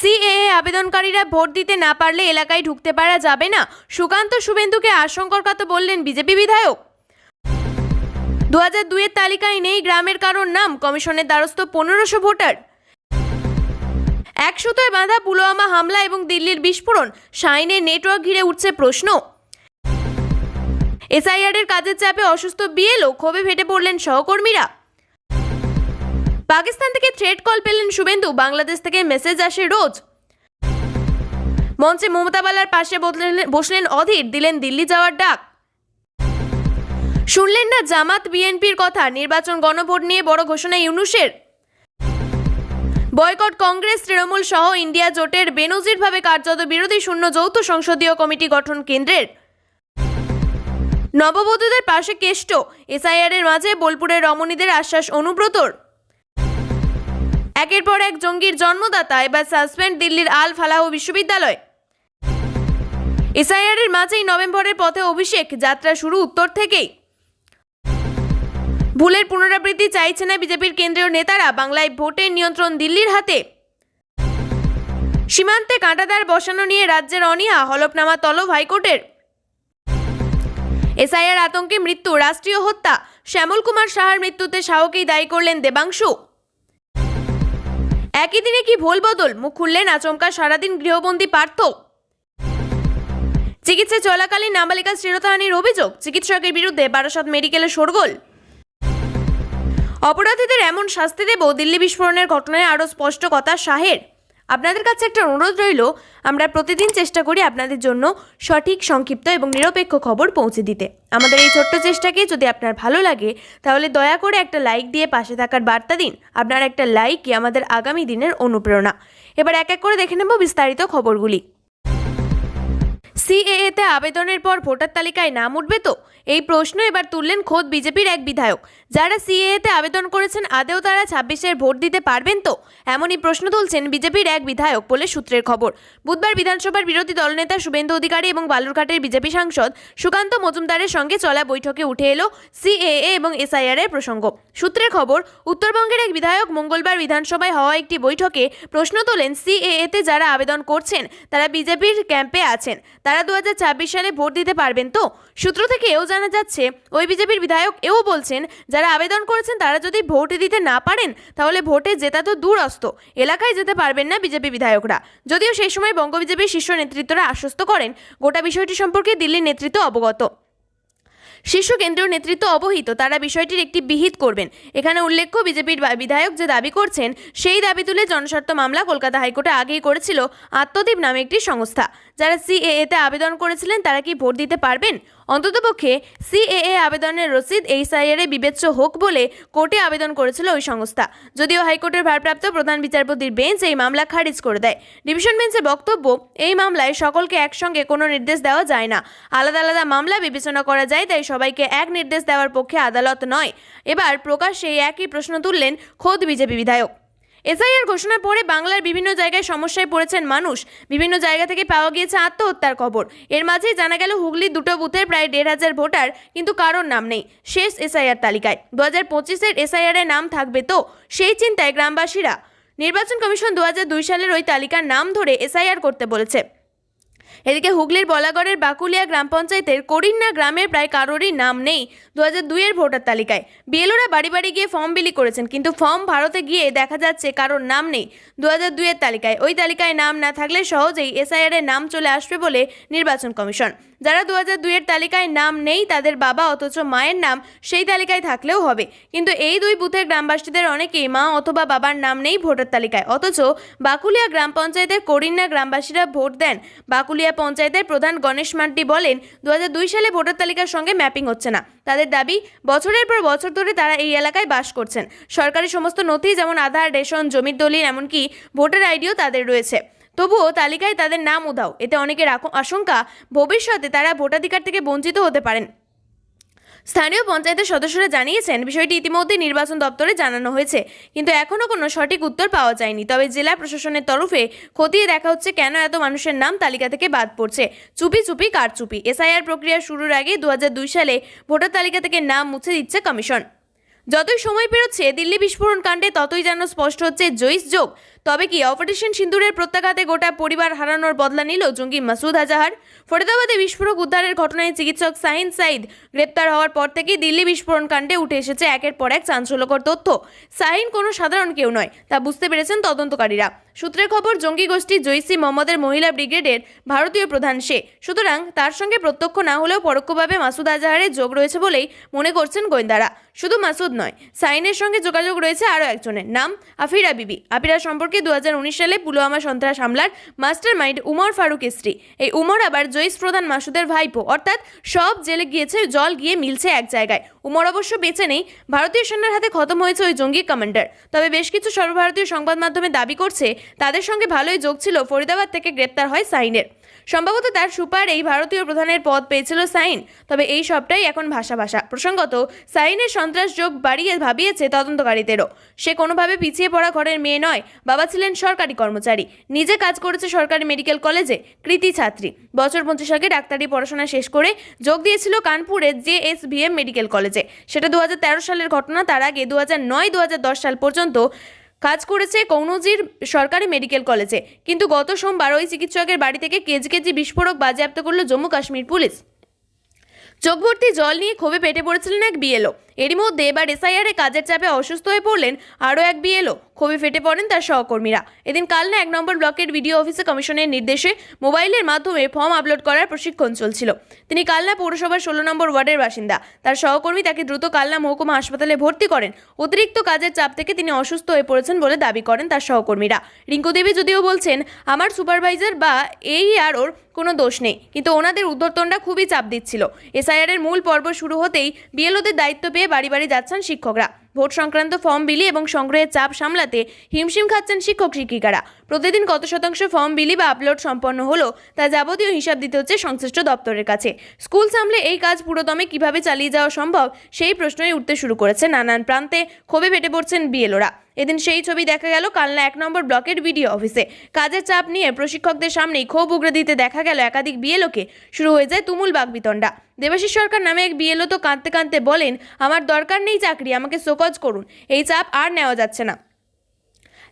CAA আবেদনকারীরা vote দিতে না পারলে এলাকায় ঢুকতে পারা যাবে না। সুকান্ত শুভেন্দুকে আশঙ্কার কথা বললেন বিজেপি বিধায়ক। দু হাজার দুইয়ের তালিকায় নেই গ্রামের কারোর নাম, কমিশনের দ্বারস্থ পনেরোশো ভোটার। এক সুতোয় বাঁধা পুলওয়ামা হামলা এবং দিল্লির বিস্ফোরণ শাইনের নেটওয়ার্ক ঘিরে উঠছে প্রশ্ন। এসআইআর এর কাজের চাপে অসুস্থ বিএলও ক্ষোভে ফেটে পড়লেন সহকর্মীরা। পাকিস্তান থেকে থ্রেড কল পেলেন শুভেন্দু, বাংলাদেশ থেকে মেসেজ আসে রোজ। মঞ্চে মমতা বালার পাশে বসলেন- অধীর, দিলেন দিল্লি যাওয়ার ডাক। শুনলেন না জামাত বিএনপির কথা, নির্বাচন গণভোট নিয়ে বড় ঘোষণা ইউনুসের? বয়কট কংগ্রেস, তৃণমূল সহ ইন্ডিয়া জোটের বেনজিরভাবে কার্যত বিরোধী শূন্য যৌথ সংসদীয় কমিটি গঠন কেন্দ্রের। নববধূদের পাশে কেষ্ট এসআইআর এর মাঝে বোলপুরের রমণীদের আশ্বাস অনুব্রতর। একের পর এক জঙ্গির জন্মদাতা, এবার সাসপেন্ড দিল্লির আল ফালাহ বিশ্ববিদ্যালয়। এসআইআর এর মাঝেই নভেম্বরের পথে অভিষেক, যাত্রা শুরু উত্তর থেকেই। ভুলের পুনরাবৃত্তি চাইছে না বিজেপির কেন্দ্রীয় নেতারা, বাংলায় ভোটের নিয়ন্ত্রণ দিল্লির হাতে। সীমান্তে কাঁটাদার বসানো নিয়ে রাজ্যের অনীহা, হলফনামা তলব হাইকোর্টের। এসআইআর আতঙ্কে মৃত্যু, রাষ্ট্রীয় হত্যা। শ্যামল কুমার সাহার মৃত্যুতে শাহকেই দায়ী করলেন দেবাংশু। একই দিনে কি ভোল বদল? মুখ খুললেন আচমকা সারাদিন গৃহবন্দী পার্থ। চিকিৎসা চলাকালীন নাবালিকা শ্রীরতাহানির অভিযোগ, চিকিৎসকের বিরুদ্ধে বারাসাত মেডিকেলে শোরগোল। অপরাধীদের এমন শাস্তি দেব দিল্লি বিস্ফোরণের ঘটনায় আরও স্পষ্ট কথা শাহের। আপনাদের কাছে একটা অনুরোধ রইল, আমরা প্রতিদিন চেষ্টা করি আপনাদের জন্য সঠিক, সংক্ষিপ্ত এবং নিরপেক্ষ খবর পৌঁছে দিতে। আমাদের এই ছোট্ট চেষ্টাকে যদি আপনার ভালো লাগে, তাহলে দয়া করে একটা লাইক দিয়ে পাশে থাকার বার্তা দিন। আপনার একটা লাইকই আমাদের আগামী দিনের অনুপ্রেরণা। এবার এক এক করে দেখে নেব বিস্তারিত খবরগুলি। সিএএতে আবেদনের পর ভোটার তালিকায় নাম উঠবে তো? এই প্রশ্ন এবার তুললেন খোদ বিজেপির এক বিধায়ক। যারা সিএএতে আবেদন করেছেন, আদেও তারা ছাব্বিশের ভোট দিতে পারবেন তো? এমনই প্রশ্ন তুলছেন বিজেপির এক বিধায়ক বলে সূত্রের খবর। বুধবার বিধানসভার বিরোধী দলনেতা শুভেন্দু অধিকারী এবং বালুরঘাটের বিজেপি সাংসদ সুকান্ত মজুমদারের সঙ্গে চলা বৈঠকে উঠে এলো সিএএ এবং এসআইআর এর প্রসঙ্গ। সূত্রের খবর, উত্তরবঙ্গের এক বিধায়ক মঙ্গলবার বিধানসভায় হওয়া একটি বৈঠকে প্রশ্ন তোলেন সিএএতে যারা আবেদন করছেন, তারা বিজেপির ক্যাম্পে আছেন। তারা দু হাজার ছাব্বিশ সালে ভোট দিতে পারবেন। তো সূত্র থেকে এও জানা যাচ্ছে, ওই বিজেপির বিধায়ক এও বলছেন, যারা আবেদন করেছেন তারা যদি ভোট দিতে না পারেন, তাহলে ভোটে জেতা তো দূরস্থ এলাকায় যেতে পারবেন না বিজেপি বিধায়করা। যদিও সেই সময় বঙ্গ বিজেপির শীর্ষ নেতৃত্বরা আশ্বস্ত করেন, গোটা বিষয়টি সম্পর্কে দিল্লির নেতৃত্ব অবগত। শীর্ষ কেন্দ্রীয় নেতৃত্ব অবহিত, তারা বিষয়টির একটি বিহিত করবেন। এখানে উল্লেখ্য, বিজেপির বিধায়ক যে দাবি করছেন, সেই দাবি তুলে জনস্বার্থ মামলা কলকাতা হাইকোর্টে আগেই করেছিল আত্মদীপ নামে একটি সংস্থা। যারা সিএএতে আবেদন করেছিলেন, তারা কি ভোট দিতে পারবেন? অন্ততপক্ষে সিএএ আবেদনের রসিদ এইচআইআর এ বিবেচ্য হোক বলে কোর্টে আবেদন করেছিল ওই সংস্থা। যদিও হাইকোর্টের ভারপ্রাপ্ত প্রধান বিচারপতির বেঞ্চ এই মামলা খারিজ করে দেয়। ডিভিশন বেঞ্চের বক্তব্য, এই মামলায় সকলকে একসঙ্গে কোনো নির্দেশ দেওয়া যায় না। আলাদা আলাদা মামলা বিবেচনা করা যায়, তাই সবাইকে এক নির্দেশ দেওয়ার পক্ষে আদালত নয়। এবার প্রকাশ্যে এই একই প্রশ্ন তুললেন খোদ বিজেপি বিধায়ক। এসআইআর ঘোষণার পরে বাংলার বিভিন্ন জায়গায় সমস্যায় পড়েছেন মানুষ। বিভিন্ন জায়গা থেকে পাওয়া গিয়েছে আত্মহত্যার খবর। এর মাঝেই জানা গেল, হুগলির দুটো বুথের প্রায় দেড় হাজার ভোটার, কিন্তু কারোর নাম নেই। শেষ এসআইআর তালিকায়। দু হাজার পঁচিশের এসআইআর এর নাম থাকবে তো? সেই চিন্তায় গ্রামবাসীরা। নির্বাচন কমিশন দু সালের ওই তালিকার নাম ধরে এসআইআর করতে বলেছে। এদিকে হুগলির বলাগড়ের বাকুলিয়া গ্রাম পঞ্চায়েতের করিন্না গ্রামের প্রায় কারোরই নাম নেই। দু হাজার দুইয়ের ভোটার তালিকায়। বিএলওরা বাড়ি বাড়ি গিয়ে ফর্ম বিলি করেছেন, কিন্তু ফর্ম ভারতে গিয়ে দেখা যাচ্ছে কারোর নাম নেই দু হাজার দুইয়ের তালিকায়। ওই তালিকায় নাম না থাকলে সহজেই এসআইআর এর নাম চলে আসবে বলে নির্বাচন কমিশন। যারা দু হাজার দুইয়ের তালিকায় নাম নেই, তাদের বাবা অথচ মায়ের নাম সেই তালিকায় থাকলেও হবে। কিন্তু এই দুই বুথের গ্রামবাসীদের অনেকেই মা অথবা বাবার নাম নেই ভোটার তালিকায়। অথচ বাকুলিয়া গ্রাম পঞ্চায়েতের করিন্না গ্রামবাসীরা ভোট দেন। বাকুলিয়া পঞ্চায়েতের প্রধান গণেশ মান্ডি বলেন দু হাজার দুই সালে ভোটার তালিকার সঙ্গে ম্যাপিং হচ্ছে না। তাদের দাবি, বছরের পর বছর ধরে তারা এই এলাকায় বাস করছেন। সরকারি সমস্ত নথি যেমন আধার, রেশন, জমির দলিল, এমনকি ভোটার আইডিও তাদের রয়েছে। তবুও তালিকায় তাদের নাম উধাও। এতে অনেকের আশঙ্কা, ভবিষ্যতে তারা ভোটাধিকার থেকে বঞ্চিত হতে পারেন। স্থানীয় পঞ্চায়েতের সদস্যরা জানিয়েছেন, বিষয়টি ইতিমধ্যে নির্বাচন দপ্তরে জানানো হয়েছে, কিন্তু এখনও কোনো সঠিক উত্তর পাওয়া যায়নি। তবে জেলা প্রশাসনের তরফে খতিয়ে দেখা হচ্ছে কেন এত মানুষের নাম তালিকা থেকে বাদ পড়ছে। চুপি চুপি কার কারচুপি এসআইআর প্রক্রিয়া শুরুর আগে দু হাজার দুই সালে ভোটার তালিকা থেকে নাম মুছে দিচ্ছে কমিশন। যতই সময় পেরোচ্ছে, দিল্লি বিস্ফোরণ কাণ্ডে ততই যেন স্পষ্ট হচ্ছে জয়ীস যোগ। তবে কি, অপারেশন সিন্দুরের প্রত্যাঘাতে গোটা পরিবার হারানোর বদলা নিল জঙ্গি মাসুদ আজাহার। ফরিদাবাদে বিস্ফোরক উদ্ধারের ঘটনায় চিকিৎসক সাহিন সাইদ গ্রেপ্তার হওয়ার পর থেকেই দিল্লি বিস্ফোরণ কাণ্ডে উঠে এসেছে একের পর এক চাঞ্চল্যকর তথ্য। সাহিন কোনো সাধারণ কেউ নয়, তা বুঝতে পেরেছেন তদন্তকারীরা। সূত্রের খবর, জঙ্গি গোষ্ঠী জৈসি মোহাম্মদের মহিলা ব্রিগেডের ভারতীয় প্রধান সে। সুতরাং তার সঙ্গে প্রত্যক্ষ না হলেও পরোক্ষভাবে মাসুদ আজাহারের যোগ রয়েছে বলেই মনে করছেন গোয়েন্দারা। শুধু মাসুদ নয়, সাইনের সঙ্গে যোগাযোগ রয়েছে আরও একজনের, নাম আফিরা বিবি। আফিরা সম্পর্কে দুহাজার উনিশ সালে পুলওয়ামা সন্ত্রাস হামলার মাস্টার মাইন্ড উমর ফারুক স্ত্রী এই উমর আবার জৈশ প্রধান মাসুদের ভাইপো। অর্থাৎ সব জেলে গিয়েছে, জল গিয়ে মিলছে এক জায়গায়। উমর অবশ্য বেঁচে নেই, ভারতীয় সেনার হাতে খতম হয়েছে ওই জঙ্গি কমান্ডার। তবে বেশ কিছু সর্বভারতীয় সংবাদ মাধ্যমে দাবি করছে, তাদের সঙ্গে ভালোই যোগ ছিল, ফরিদাবাদ থেকে গ্রেপ্তার হয় সাইনের। সম্ভবত তার সুপার এই ভারতীয় প্রধানের পদ পেয়েছিল সাইন। তবে এই সবটাই এখন ভাষা ভাষা। প্রসঙ্গত, সাইনের সন্ত্রাস যোগ বাড়িয়ে ভাবিয়েছে তদন্তকারীদেরও। সে কোনোভাবে পিছিয়ে পড়া ঘরের মেয়ে নয়, বাবা ছিলেন সরকারি কর্মচারী। নিজে কাজ করেছে সরকারি মেডিকেল কলেজে, কৃতি ছাত্রী। বছর পঁচিশ আগে ডাক্তারি পড়াশোনা শেষ করে যোগ দিয়েছিল কানপুরে জে এস মেডিকেল কলেজে। সেটা দু হাজার তেরো সালের ঘটনা, তার আগে দু নয়, দু সাল পর্যন্ত কাজ করেছে কৌনজির সরকারি মেডিকেল কলেজে। কিন্তু গত সোমবার ওই চিকিৎসকের বাড়ি থেকে কেজি কেজি বিস্ফোরক বাজেয়াপ্ত করল জম্মু কাশ্মীর পুলিশ। চোখ ভর্তি জল নিয়ে ক্ষোভে পেটে পড়েছিলেন এক বিএলও। এরই মধ্যে এবার এসআইআর কাজের চাপে অসুস্থ হয়ে পড়লেন আরও এক বিএলও। ক্ষোভে ফেটে পড়েন তার সহকর্মীরা। এদিন কালনা এক নম্বর ব্লকের ভিডিও অফিসে কমিশনের নির্দেশে মোবাইলের মাধ্যমে ফর্ম আপলোড করার প্রশিক্ষণ চলছিল। তিনি কালনা পৌরসভার ষোলো নম্বর ওয়ার্ডের বাসিন্দা। তার সহকর্মী তাকে দ্রুত কালনা মহকুমা হাসপাতালে ভর্তি করেন। অতিরিক্ত কাজের চাপ থেকে তিনি অসুস্থ হয়ে পড়েছেন বলে দাবি করেন তার সহকর্মীরা। রিঙ্কু দেবী যদিও বলছেন, আমার সুপারভাইজার বা এই আর ওর কোনো দোষ নেই। কিন্তু ওনাদের উদ্ধর্তনটা খুবই চাপ দিচ্ছিল। এসআইআর এর মূল পর্ব শুরু হতেই বিএলওদের দায়িত্ব পেয়ে বাড়ি বাড়ি যাচ্ছেন শিক্ষকরা। ভোট সংক্রান্ত ফর্ম বিলি এবং সংগ্রহের চাপ সামলাতে হিমশিম খাচ্ছেন শিক্ষক শিক্ষিকারা। প্রতিদিন কত শতাংশ ফর্ম বিলি বা আপলোড সম্পন্ন হলো তা যাবতীয় হিসাব দিতে হচ্ছে সংশ্লিষ্ট দপ্তরের কাছে। স্কুল সামলে এই কাজ পুরোদমে কীভাবে চালিয়ে যাওয়া সম্ভব সেই প্রশ্নই উঠতে শুরু করেছে নানান প্রান্তে। ক্ষোভে ফেটে পড়ছেন বিএলওরা। এদিন সেই ছবি দেখা গেল কালনা এক নম্বর ব্লকের বিডিও অফিসে। কাজের চাপ নিয়ে প্রশিক্ষকদের সামনেই ক্ষোভ উগড়ে দিতে দেখা গেল একাধিক বিএলওকে। শুরু হয়ে যায় তুমুল বাগবিতণ্ডা। দেবাশিস সরকার নামে এক বিএলও তো কাঁদতে কাঁদতে বলেন, আমার দরকার নেই চাকরি, আমাকে সোকজ করুন। এই চাপ আর নেওয়া যাচ্ছে না।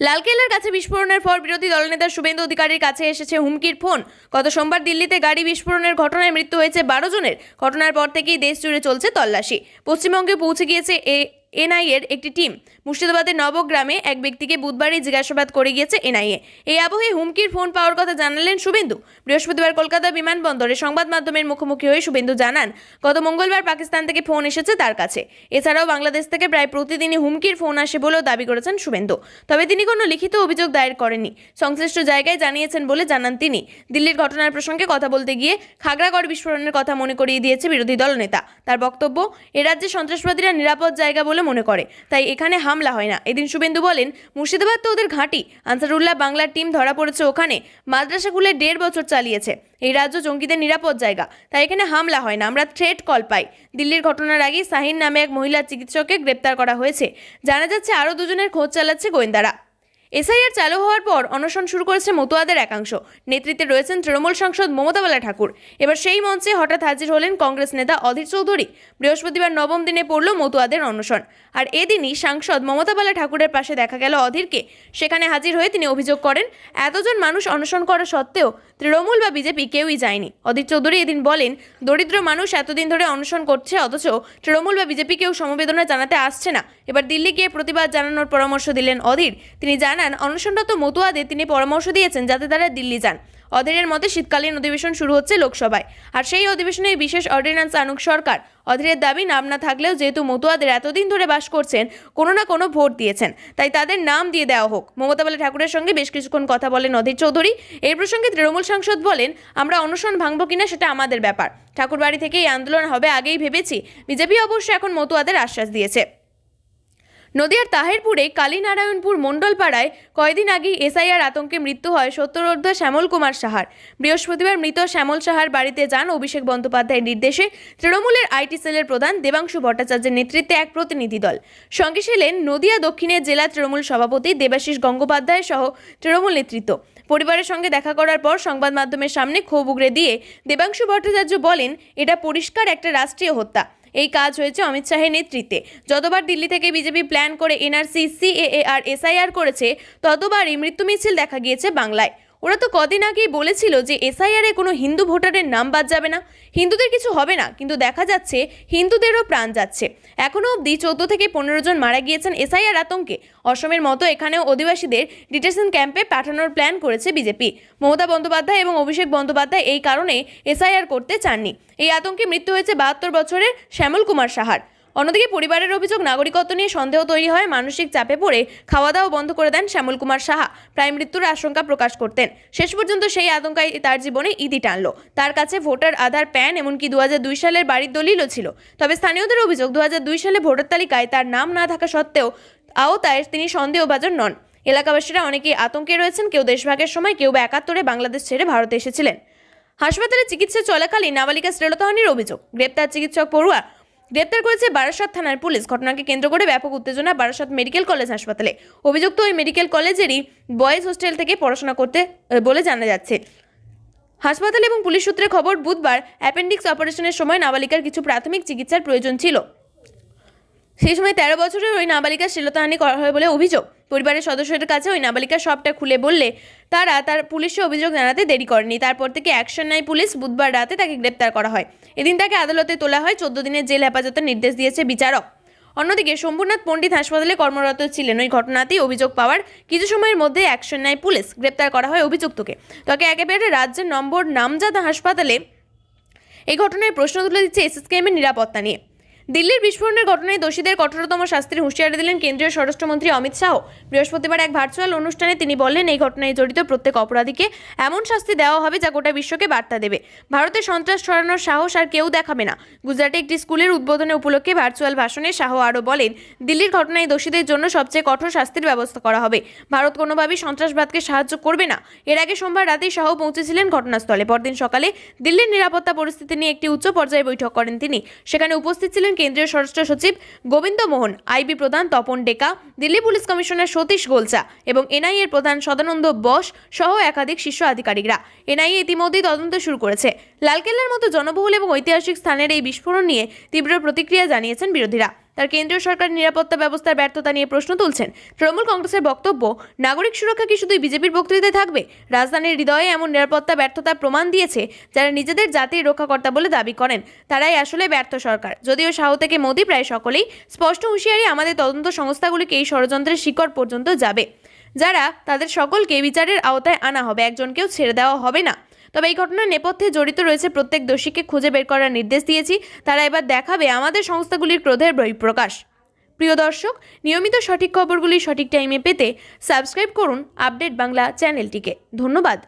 লালকেল্লার কাছে বিস্ফোরণের পর বিরোধী দলনেতা শুভেন্দু অধিকারীর কাছে এসেছে হুমকির ফোন। গত সোমবার দিল্লিতে গাড়ি বিস্ফোরণের ঘটনায় মৃত্যু হয়েছে বারো জনের। ঘটনার পর থেকেই দেশ জুড়ে চলছে তল্লাশি। পশ্চিমবঙ্গে পৌঁছে গিয়েছে এ এনআইএর একটি টিম। মুর্শিদাবাদের নবগ্রামে এক ব্যক্তিকে বুধবারই জিজ্ঞাসাবাদ করে গিয়েছে এনআইএ এই আবহে হুমকির ফোন পাওয়ার কথা জানালেন শুভেন্দু। বৃহস্পতিবার কলকাতা বিমানবন্দরে সংবাদ মাধ্যমের মুখোমুখি হয়ে শুভেন্দু জানান, গত মঙ্গলবার পাকিস্তান থেকে ফোন এসেছে তার কাছে। এছাড়াও বাংলাদেশ থেকে প্রায় প্রতিদিনই হুমকির ফোন আসে বলেও দাবি করেছেন শুভেন্দু। তবে তিনি কোনো লিখিত অভিযোগ দায়ের করেননি। সংশ্লিষ্ট জায়গায় জানিয়েছেন বলে জানান তিনি। দিল্লির ঘটনার প্রসঙ্গে কথা বলতে গিয়ে খাগড়াগড় বিস্ফোরণের কথা মনে করিয়ে দিয়েছে বিরোধী দলনেতা। তার বক্তব্য, এ রাজ্যে সন্ত্রাসবাদীরা নিরাপদ জায়গা বলে মনে করে। তাই এখানে হামলা হয় না। এদিন শুভেন্দু বলেন, মুর্শিদাবাদ তো ওদের ঘাঁটি। আনসারুল্লাহ বাংলার টিম ধরা পড়েছে ওখানে। মাদ্রাসাগুলো দেড় বছর চালিয়েছে। এই রাজ্য জঙ্গিদের নিরাপদ জায়গা। তাই এখানে হামলা হয় না। আমরা থ্রেট কল পাই। দিল্লির ঘটনার আগে শাহিন নামে এক মহিলা চিকিৎসককে গ্রেপ্তার করা হয়েছে। জানা যাচ্ছে আরও দুজনের খোঁজ চালাচ্ছে গোয়েন্দারা। এসআইআর চালু হওয়ার পর অনশন শুরু করেছে মতুয়াদের একাংশ। নেতৃত্বে রয়েছেন তৃণমূল সাংসদ মমতা বালা ঠাকুর এবার সেই মঞ্চে হঠাৎ হাজির হলেন কংগ্রেস নেতা অধীর চৌধুরী। বৃহস্পতিবার নবম দিনে পড়ল মতুয়াদের অনশন। আর এদিনই সাংসদ মমতা বালা ঠাকুরের পাশে দেখা গেল অধীরকে। সেখানে হাজির হয়ে তিনি অভিযোগ করেন, এতজন মানুষ অনশন করা সত্ত্বেও তৃণমূল বা বিজেপি কেউই যায়নি। অধীর চৌধুরী এদিন বলেন, দরিদ্র মানুষ এতদিন ধরে অনশন করছে, অথচ তৃণমূল বা বিজেপি কেউ সমবেদনা জানাতে আসছে না। এবার দিল্লি গিয়ে প্রতিবাদ জানানোর পরামর্শ দিলেন অধীর। তিনি জানান অনশনরত মতুয়াদের তিনি পরামর্শ দিয়েছেন যাতে তারা দিল্লি যান। অধীরের মতে শীতকালীন অধিবেশন শুরু হচ্ছে লোকসভায়। আর সেই অধিবেশনে বিশেষ অর্ডিন্যান্স আনুক সরকার। অধীরের দাবি, নাম না থাকলেও যেহেতু মতুয়াদের এতদিন ধরে বাস করছেন, কোনো না কোনো ভোট দিয়েছেন। তাই তাদের নাম দিয়ে দেওয়া হোক। মমতা বালা ঠাকুরের সঙ্গে বেশ কিছুক্ষণ কথা বলেন অধীর চৌধুরী। এই প্রসঙ্গে তৃণমূল সাংসদ বলেন, আমরা অনশন ভাঙব কিনা সেটা আমাদের ব্যাপার। ঠাকুরবাড়ি থেকে এই আন্দোলন হবে আগেই ভেবেছি। বিজেপি অবশ্য এখন মতুয়াদের আশ্বাস দিয়েছে। নদিয়ার তাহেরপুরে কালীনারায়ণপুর মণ্ডলপাড়ায় কয়দিন আগেই এসআইআর আতঙ্কে মৃত্যু হয় সত্তরোর্ধ শ্যামল কুমার সাহার। বৃহস্পতিবার মৃত শ্যামল সাহার বাড়িতে যান অভিষেক বন্দ্যোপাধ্যায়ের নির্দেশে তৃণমূলের আইটি সেলের প্রধান দেবাংশু ভট্টাচার্যের নেতৃত্বে এক প্রতিনিধি দল। সঙ্গে ছিলেন নদিয়া দক্ষিণের জেলা তৃণমূল সভাপতি দেবাশিস গঙ্গোপাধ্যায় সহ তৃণমূল নেতৃত্ব। পরিবারের সঙ্গে দেখা করার পর সংবাদ মাধ্যমের সামনে ক্ষোভ উগড়ে দিয়ে দেবাংশু ভট্টাচার্য বলেন, এটা পরিষ্কার একটা রাষ্ট্রীয় হত্যা। এই কাজ হয়েছে অমিত শাহের নেতৃত্বে। যতবার দিল্লি থেকে বিজেপি প্ল্যান করে এনআরসি সিএএ আর এসআইআর করেছে, ততবারই মৃত্যু মিছিল দেখা গিয়েছে বাংলায়। ওরা তো কদিন আগেই বলেছিল যে এসআইআরে কোনো হিন্দু ভোটারের নাম বাদ যাবে না। হিন্দুদের কিছু হবে না, কিন্তু দেখা যাচ্ছে হিন্দুদেরও প্রাণ যাচ্ছে। এখনও অবধি চোদ্দ থেকে পনেরো জন মারা গিয়েছেন এসআইআর আতঙ্কে। অসমের মতো এখানেও অধিবাসীদের ডিটেশন ক্যাম্পে পাঠানোর প্ল্যান করেছে বিজেপি। মমতা বন্দ্যোপাধ্যায় এবং অভিষেক বন্দ্যোপাধ্যায় এই কারণে এসআইআর করতে চাননি। এই আতঙ্কে মৃত্যু হয়েছে বাহাত্তর বছরের শ্যামল কুমার সাহার। অন্যদিকে পরিবারের অভিযোগ, নাগরিকত্ব নিয়ে সন্দেহ তৈরি হয় মানসিক চাপে পড়ে খাওয়া দাওয়া বন্ধ করে দেন শ্যামল কুমার সাহা। প্রায় মৃত্যুর আশঙ্কা প্রকাশ করতেন। শেষ পর্যন্ত সেই আতঙ্কাই তার জীবনে ইতি টানল। তার কাছে ভোটার আধার, প্যান এমনকি দু হাজার দুই সালের বাড়ির দলিলও ছিল। তবে স্থানীয়দের অভিযোগ দু হাজার দুই সালে ভোটার তালিকায় তার নাম না থাকা সত্ত্বেও আওতায় তিনি সন্দেহভাজন নন। এলাকাবাসীরা অনেকেই আতঙ্কে রয়েছেন, কেউ দেশভাগের সময়, কেউ বা একাত্তরে বাংলাদেশ ছেড়ে ভারতে এসেছিলেন। হাসপাতালে চিকিৎসা চলাকালীন নাবালিকা শ্লীলতাহানির অভিযোগ, গ্রেপ্তার চিকিৎসক পড়ুয়া গ্রেপ্তার করেছে বারাসাত থানার পুলিশ। ঘটনাকে কেন্দ্র করে ব্যাপক উত্তেজনা বারাসাত মেডিকেল কলেজ হাসপাতালে। অভিযুক্ত ওই মেডিকেল কলেজেরই বয়েজ হোস্টেল থেকে পড়াশোনা করতে বলে জানা যাচ্ছে। হাসপাতাল এবং পুলিশ সূত্রে খবর, বুধবার অ্যাপেন্ডিক্স অপারেশনের সময় নাবালিকার কিছু প্রাথমিক চিকিৎসার প্রয়োজন ছিল। সেই সময় তেরো বছরের ওই নাবালিকার শ্লীলতাহানি করা হয় বলে অভিযোগ। পরিবারের সদস্যদের কাছে ওই নাবালিকা সবটা খুলে বললে তারা তার পুলিশে অভিযোগ জানাতে দেরি করেনি। তারপর থেকে অ্যাকশন নেয় পুলিশ। বুধবার রাতে তাকে গ্রেপ্তার করা হয়। এদিন তাকে আদালতে তোলা হয়। চোদ্দ দিনের জেল হেফাজতের নির্দেশ দিয়েছে বিচারক। অন্যদিকে শম্ভুনাথ পণ্ডিত হাসপাতালে কর্মরত ছিলেন। ওই ঘটনাতেই অভিযোগ পাওয়ার কিছু সময়ের মধ্যে অ্যাকশন নেয় পুলিশ। গ্রেপ্তার করা হয় অভিযুক্তকে। তাকে একেবারে রাজ্যের নম্বর নামজাদা হাসপাতালে এই ঘটনায় প্রশ্ন তুলে দিচ্ছে এসএসকেএমের নিরাপত্তা নিয়ে। দিল্লির বিস্ফোরণের ঘটনায় দোষীদের কঠোরতম শাস্তির হুঁশিয়ারি দিলেন কেন্দ্রীয় স্বরাষ্ট্রমন্ত্রী অমিত শাহ। বৃহস্পতিবার এক ভার্চুয়াল অনুষ্ঠানে তিনি বললেন, এই ঘটনায় জড়িত প্রত্যেক অপরাধীকে এমন শাস্তি দেওয়া হবে যা গোটা বিশ্বকে বার্তা দেবে। ভারতে সন্ত্রাস ছড়ানোর সাহস আর কেউ দেখাবে না। গুজরাটে একটি স্কুলের উদ্বোধনে উপলক্ষে ভার্চুয়াল ভাষণে শাহ আরও বলেন, দিল্লির ঘটনায় দোষীদের জন্য সবচেয়ে কঠোর শাস্তির ব্যবস্থা করা হবে। ভারত কোনোভাবেই সন্ত্রাসবাদকে সাহায্য করবে না। এর আগে সোমবার রাতেই শাহ পৌঁছেছিলেন ঘটনাস্থলে। পরদিন সকালে দিল্লির নিরাপত্তা পরিস্থিতি নিয়ে একটি উচ্চ পর্যায়ে বৈঠক করেন তিনি। সেখানে উপস্থিত ছিলেন কেন্দ্রীয় স্বরাষ্ট্র সচিব গোবিন্দ মোহন, আইবি প্রধান তপন ডেকা, দিল্লি পুলিশ কমিশনার সতীশ গোলচা এবং এনআইএর প্রধান সদানন্দ বস সহ একাধিক শীর্ষ আধিকারিকরা। এনআইএ ইতিমধ্যেই তদন্ত শুরু করেছে। লালকেল্লার মতো জনবহুল এবং ঐতিহাসিক স্থানের এই বিস্ফোরণ নিয়ে তীব্র প্রতিক্রিয়া জানিয়েছেন বিরোধীরা। তার কেন্দ্রীয় সরকার নিরাপত্তা ব্যবস্থার ব্যর্থতা নিয়ে প্রশ্ন তুলছেন। তৃণমূল কংগ্রেসের বক্তব্য, নাগরিক সুরক্ষা কি শুধুই বিজেপির বক্তৃতায় থাকবে? রাজধানীর হৃদয়ে এমন নিরাপত্তা ব্যর্থতার প্রমাণ দিয়েছে যারা নিজেদের জাতির রক্ষাকর্তা বলে দাবি করেন। তারাই আসলে ব্যর্থ সরকার। যদিও শাহ থেকে মোদী প্রায় সকলেই স্পষ্ট হুঁশিয়ারি আমাদের তদন্ত সংস্থাগুলিকে এই ষড়যন্ত্রের শিকড় পর্যন্ত যাবে। যারা তাদের সকলকে বিচারের আওতায় আনা হবে, একজনকেও ছেড়ে দেওয়া হবে না। তবে এই ঘটনার নেপথ্যে জড়িত রয়েছে প্রত্যেক দোষীকে খুঁজে বের করার নির্দেশ দিয়েছি। তারা এবার দেখাবে আমাদের সংস্থাগুলির ক্রোধের বহিঃপ্রকাশ। প্রিয় দর্শক, নিয়মিত সঠিক খবরগুলি সঠিক টাইমে পেতে সাবস্ক্রাইব করুন আপডেট বাংলা চ্যানেলটিকে। ধন্যবাদ।